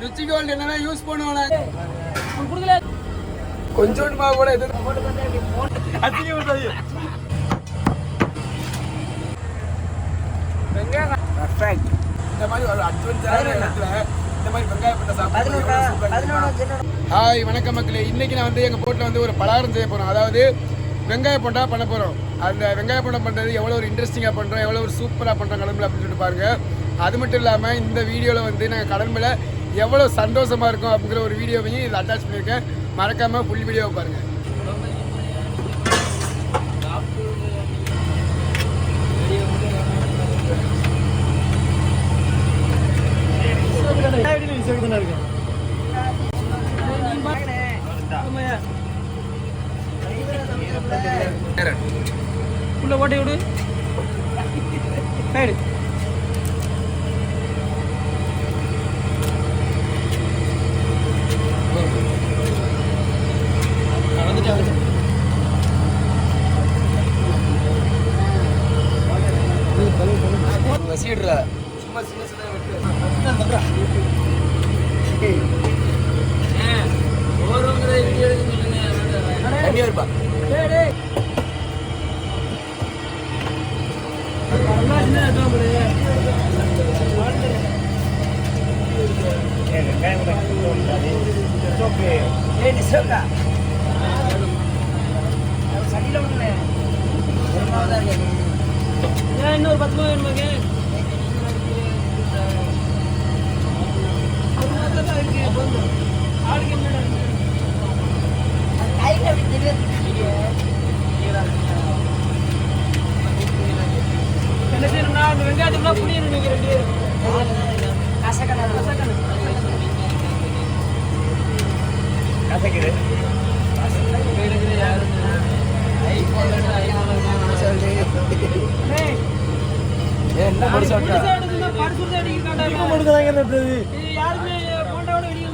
ருச்சி gold என்னன்னா use பண்ணுவானே கொஞ்சோண்டு மாவு கூட எது இந்த மாதிரி ஒரு adventure-ஆன இடத்துல இந்த மாதிரி வெங்காயம் பண்ண சாப்பிடுறது எவ்வளவு ஹாய் வணக்கம் மக்களே. இன்னைக்கு நான் வந்து எங்கள் போட்டில் வந்து ஒரு பலகாரம் செய்ய போகிறோம் அதாவது வெங்காய போண்டா பண்ண போகிறோம் அந்த வெங்காய போண்டா பண்ணுறது எவ்வளோ ஒரு இன்ட்ரெஸ்டிங்காக பண்ணுறோம் எவ்வளோ ஒரு சூப்பராக பண்ணுறோம் கடம்பில் அப்படின்னு சொல்லிட்டு பாருங்கள் அது மட்டும் இல்லாமல் இந்த வீடியோவில் வந்து நாங்கள் கடம்பில் எவ்வளோ சந்தோஷமாக இருக்கும் அப்படிங்கிற ஒரு வீடியோவையும் இதில் அட்டாச் பண்ணியிருக்கேன் மறக்காமல் ஃபுல் வீடியோவை பாருங்கள் உள்ள ஓட்டை விடு. சைடு இன்னொரு பத்து ரூபா வேணுமாங்க என்ன செய்யணும்னா அந்த வெங்காயத்துக்குலாம் புளியணும் நீங்க ரெண்டு பேரும் கசக்கணும் கசக்கணும் என்ன பண்ணி சாப்பிட்டா யாருமே போண்டாவோட வெளியே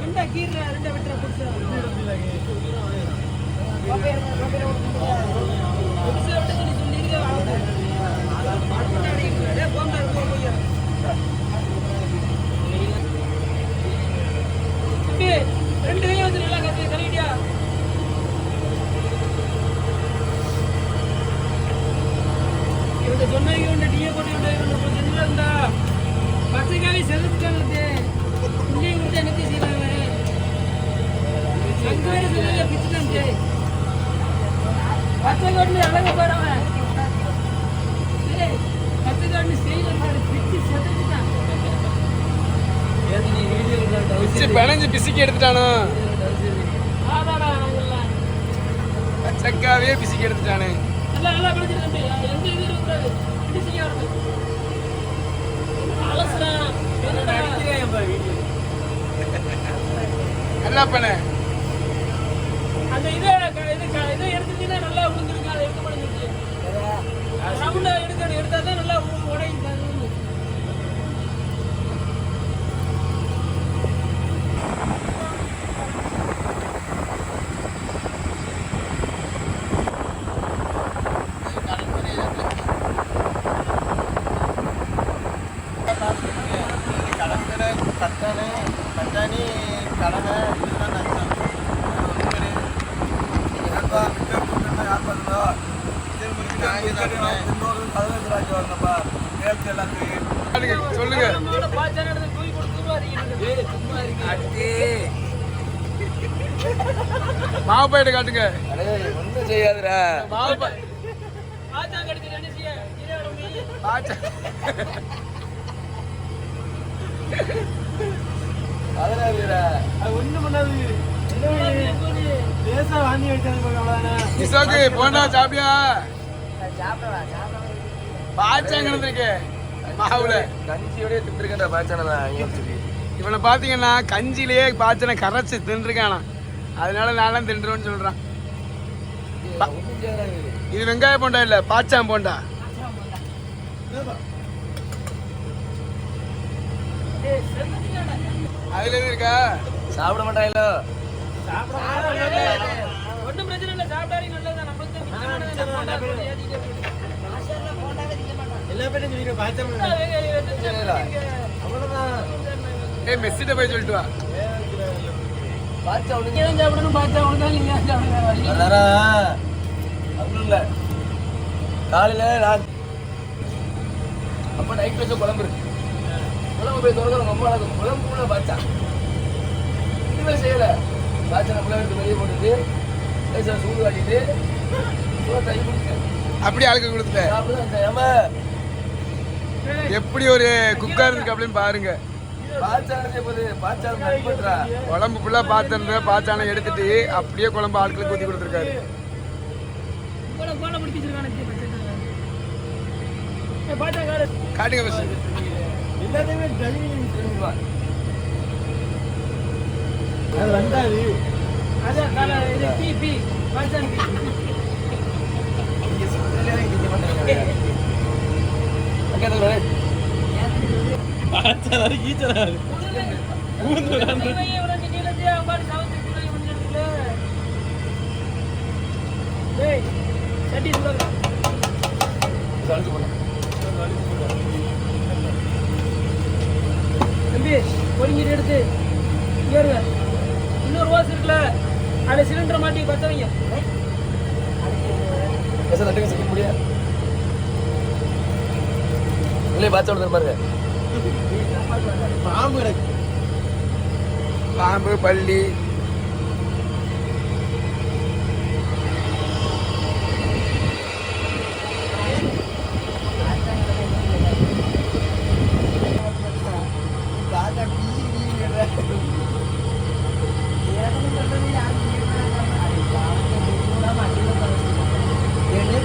ரெண்டா கீரை ரெண்டா வெட்டுற புதுசா பிணைஞ்சு பிசுக்கி எடுத்துட்டானோ? ஆதாடா நாங்கெல்லாம் சக்காவே பிசுக்கி எடுத்துட்டானே நல்லா நல்லா படிச்சிருக்கேன் எந்த இது இருக்கக்கூடாது இப்படி செய்ய ஆரம்பி அலசுறான் என்னடா நல்லா பண்ண? அந்த இதை இது எடுத்துட்டீங்கன்னா நல்லா விழுந்துருக்கு அதை எடுக்க முடிஞ்சிருச்சு ரவுண்டா எடுக்கணும் எடுத்தா தான் நல்லா உடையும் தான் உழுந்து. கடற்கரை தட்டானு பட்டாணி கடலை இதெல்லாம் நினச்சான் சொல்லுங்க நம்மளோட பாய்ச்சான இடத்துல தூக்கி கொடுத்துருவா மாவு பாயிட்ட காட்டுங்க ஒன்றும் செய்யாதுடா மாவு பா- பாய்ச்சா கடிச்சு என்ன செய்ய இதே காட்டுங்க. பாச்ச அதெல்லாம் இருக்குடா அது ஒண்ணும் பண்ணாது லேசா வாந்தி எடுத்தது போக சாப்பிட்டியா? கிடந்திருக்கு மாவுல. கஞ்சியோடய தின்றுக்கண்டா பாச்சானா இவனை பாத்தீங்கன்னா கஞ்சிலேயே பாச்சனை கரைச்சு தின்றுருக்கானா அதனால நானும் தின்றுவேன்னு செய்யாதா இது வெங்காய போண்டா இல்ல பாச்சான் போண்டா? அதுல எது இருக்கா? சாப்பிட மாட்டாங்களோ ஒன்றும் பிரச்சனை இல்லை சாப்பிட்டாலே நல்லதுதான். போண்டா போட்டு ஏத்திக்கிட்டே போயிட்டு. எல்லா பேரும் சொல்லிக்க பாய்ச்சம் போண்டா வேக வேக வெட்டி சரிடா. அவ்வளவுதான் ஏய் மெஸ்ஸிட்ட போய் சொல்லிட்டு வா பாச்சா நீங்க தான் சாப்பிடணும் பாச்சா உனக்கு தான் நீங்க இல்ல. காலையில நான் அப்ப நைட் வச்ச குழம்பு இருக்கு. குழம்பு போய் திறக்கிற ரொம்ப அழகு குழம்பு கூட பாச்சா இதுவே செய்யல. பாச்சா நம்மள எடுத்து வெளியே போட்டுட்டு சூடு காட்டிட்டு சூட தை கொடுத்து அப்படியே ஆளுக்கு கொடுத்துட்டேன். ஏமா எப்படி ஒரு குக்கர் இருக்கு அப்படின்னு பாருங்க. குழம்பு ஃபுல்லா பாத்திரம் பாச்சான எடுத்துட்டு அப்படியே குழம்பு ஆட்களுக்கு ஊத்தி கொடுத்துருக்காரு. காட்டுங்க வந்தாது அதான் தம்பி பொறிஞ்சிட்டு எடுத்து. ஏறுங்க. இல்லையே பாச்சா ஒன்று பாருங்க பாம்பு கிடக்கு பாம்பு பள்ளி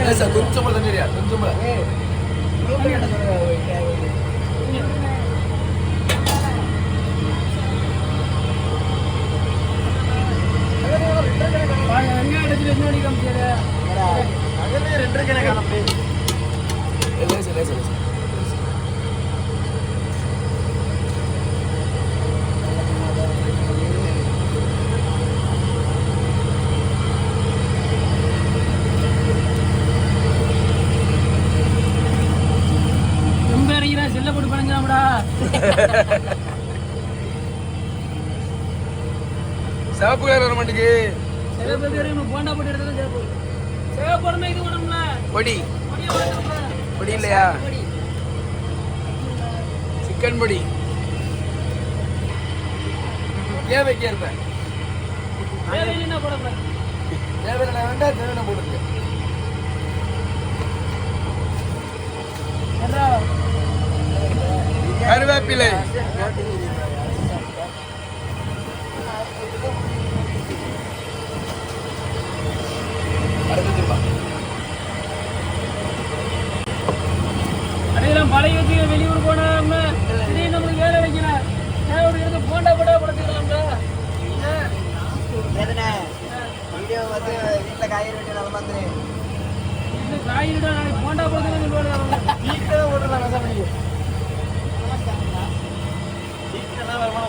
லேசா கொஞ்சம் போல தண்ணி கொஞ்சம் சிவப்பு உடனே இது பண்ணணும்ல பொடி. பொடி இல்லையா? சிக்கன் பொடி. தேவைக்கே இருப்பேன் தேவையில்லைன்னா போடக்கூடாது தேவையான வேண்டாம் தேவையான போட்டுருக்கு പിള്ളേ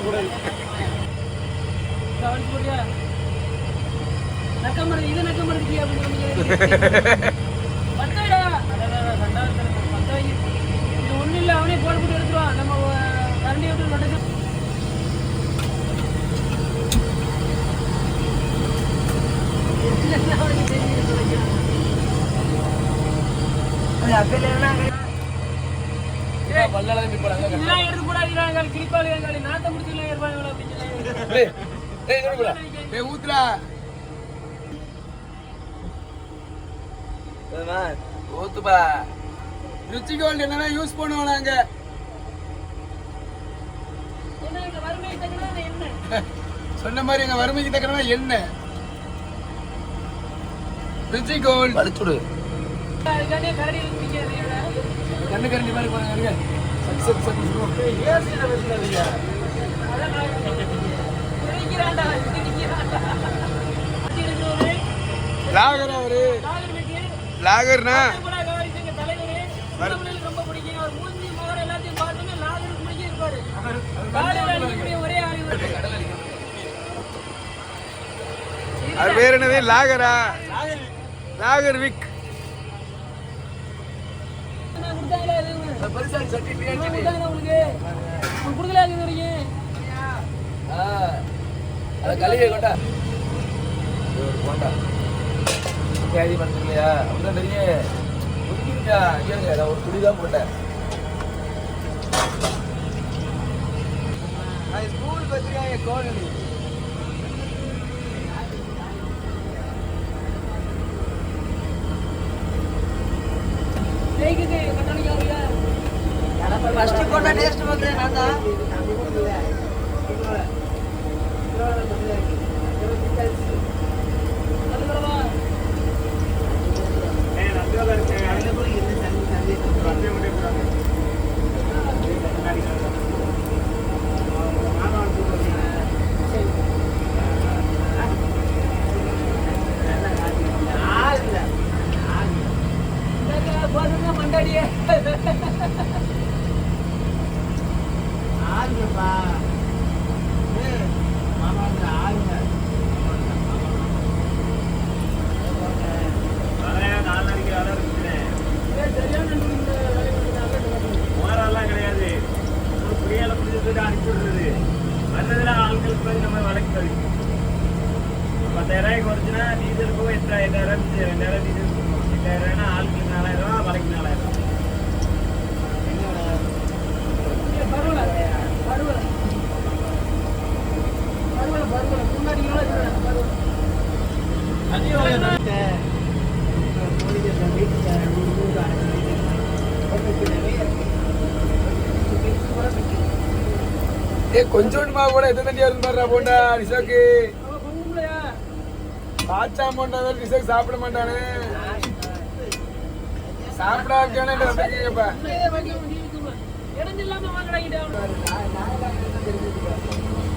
வீட்டில் இது நக்க மருந்து இது ஒன்றும் இல்லை அவனே போட போட்டு எடுத்துருவான் நம்ம கரண்டி விட்டு இதெல்லாம் எடுத்து போடாதீங்க கிளிப்பாளி எங்காளி நாட்டை அப்படின்னு ஊத்துடா. ஊத்துப்பா. ருச்சி கோல்டு என்னன்னா யூஸ் பண்ணுவோம் நாங்க சொன்ன மாதிரி எங்க வறுமைக்கு தக்கன என்ன? ருச்சி கோல்டு வலிச்சுடு. கண்ணு கரண்டி மாதிரி பாருங்க லாகர் அவரு. லாகர்னா. அது பேர் என்னது? லாகரா? லாகர் விக். கொடுத்தாங்களா உங்களுக்கு? கொடுக்கல இது வரைக்கும்? அதை கழுவி கொண்டா. இது ஒரு போண்டா. கேரி பண்ணுறீங்களா அப்படிதான் தெரியும். ஒதுக்கிட்டா கேளுங்க நான் ஒரு துணி தான் போட்டேன் ஸ்கூல் வச்சிருக்காங்க கோழி. வந்து எட்டாயிரம் ரெண்டாயிரம் டீசல் கொடுக்கணும். எட்டாயிரம் ரூபாய்னா ஆளுக்கு நாலாயிரம் ரூபா வலைக்கு நாலாயிரம் ரூபா. ஏ கூட எத்தனை தண்டியா போண்டா ரிஷாக்கு பாச்சா வேற ரிஷாக்கு சாப்பிட மாட்டானே. வாங்கடாங்கிட்டு அவன்.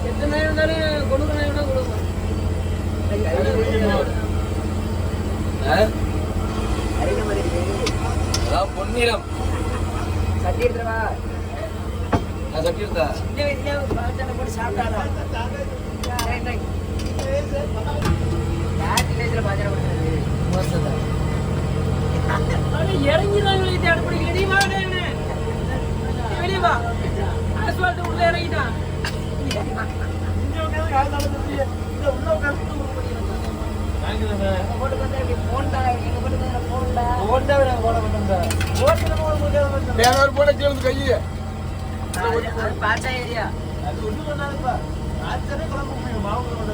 எத்தனை இருந்தாலும் கொடுக்க நேரம் தான் கொடுக்கும் ஆ? அடிக்க மாதிரி அதான் பொன்னிறம். சட்டி எடுத்துருவா நான் சட்டி இருந்தா சின்ன வயசுல போட்டு சாப்பிட்டாரா பேட் வயசுல பாத்திரம் போட்டுறது அவன் இறங்கிதான் வா, உள்ள இறங்கிட்டான். எங்க போட கீழே இருந்து கையை அது அது ஏரியா அதுதான் மேலே போண்டா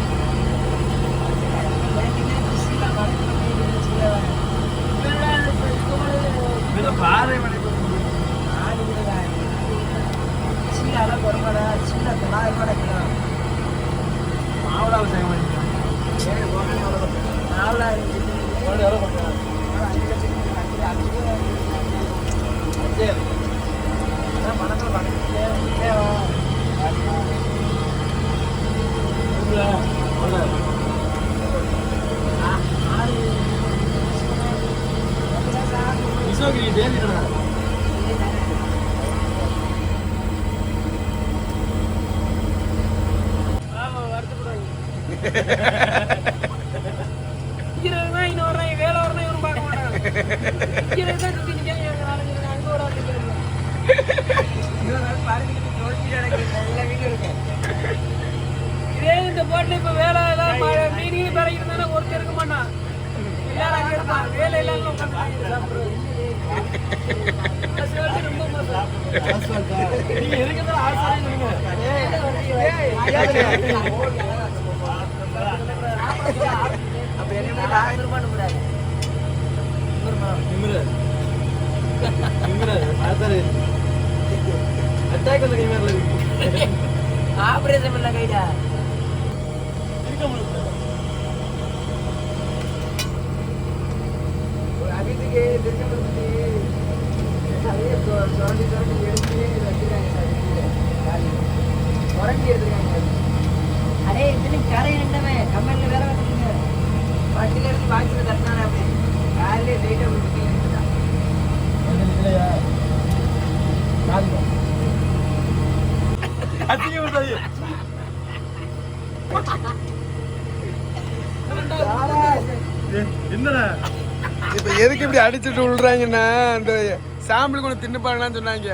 வருத்தப்படுவாங்க. ஆபரேஷன் பண்ண கைடா. இருக்க அபித்துக்கு அடே இத்தனை கரை நின்றவன் கமெண்ட்ல வேற வந்துருங்க வண்டியில இருந்து வாங்கிட்டு தட்டினானே அப்படி காலையிலே லேட்டா விட்டு என்னடா இப்ப எதுக்கு இப்படி அடிச்சுட்டு விழுறாங்கன்னா அந்த சாம்பிள் கொண்டு தின்னு சொன்னாங்க.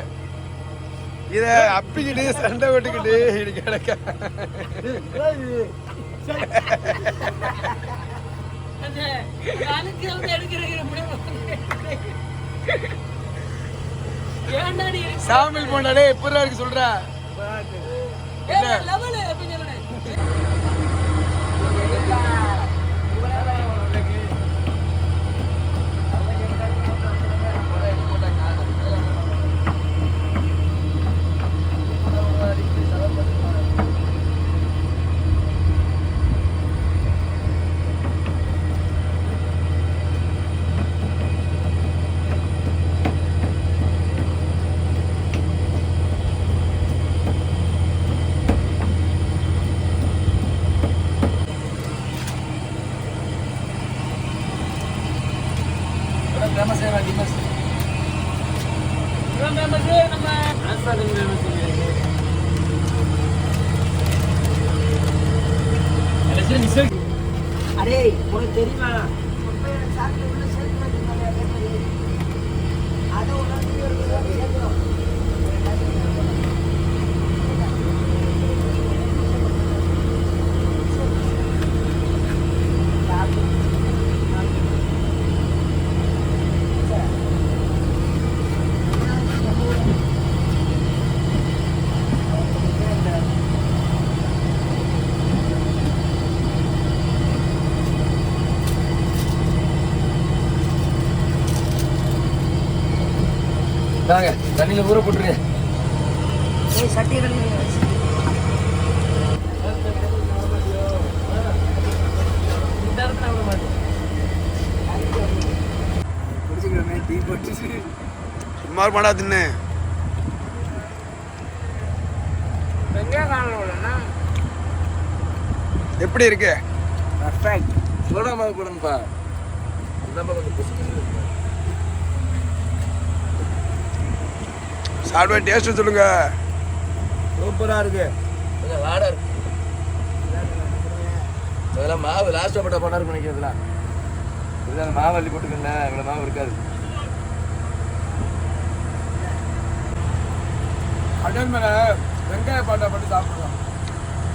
இத அப்பிக்கிட்டு சண்டை விட்டுக்கிட்டு இது கிடக்க. சாமில் போனாலே எப்படி இருக்கு சொல்ற? லெவலு? சுமார் மாடா தின்னு. எப்படி இருக்கு? பர்ஃபெக்ட் சோடா மாவு போடணும்ப்பா. சாப்பிடுவா டேஸ்ட் சொல்லுங்க. சூப்பரா இருக்கு. கொஞ்சம் ஹார்டா இருக்கு. அதெல்லாம் மாவு லாஸ்ட்டாக போட்ட பண்ணா இருக்கும் நினைக்கிறதுலாம் இதுதான் மாவு அள்ளி போட்டுக்கல இவ்வளோ மாவு இருக்காது. கடல் மேல வெங்காய பாட்டா போட்டு சாப்பிடலாம்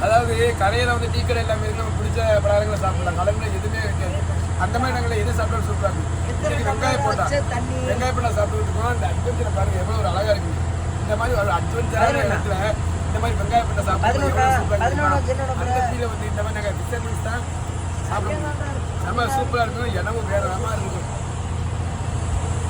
அதாவது கடையில வந்து டீ கடை எல்லாமே நம்ம பிடிச்ச பலகாரங்களை சாப்பிடலாம். கடல் மேல எதுவுமே இருக்காது. அந்த மாதிரி நாங்கள் எது சாப்பிட்டாலும் சூப்பராக இன்னைக்கு வெங்காய போட்டா வெங்காய போட்டா சாப்பிட்டு இருக்கோம் அந்த அட்வென்ச்சரை பாருங்க எவ்வளவு ஒரு அழகா இருக்கு இந்த மாதிரி ஒரு அட்வென்ச்சரான இடத்துல இந்த மாதிரி வெங்காய போட்டா இருக்குமா அந்த ஃபீல வந்து இந்த மாதிரி நாங்கள் விசேஷம் தான் சாப்பிடுவோம் நம்ம சூப்பரா இருக்கும். இடமும் வேற மாதிரி இருக்கும்.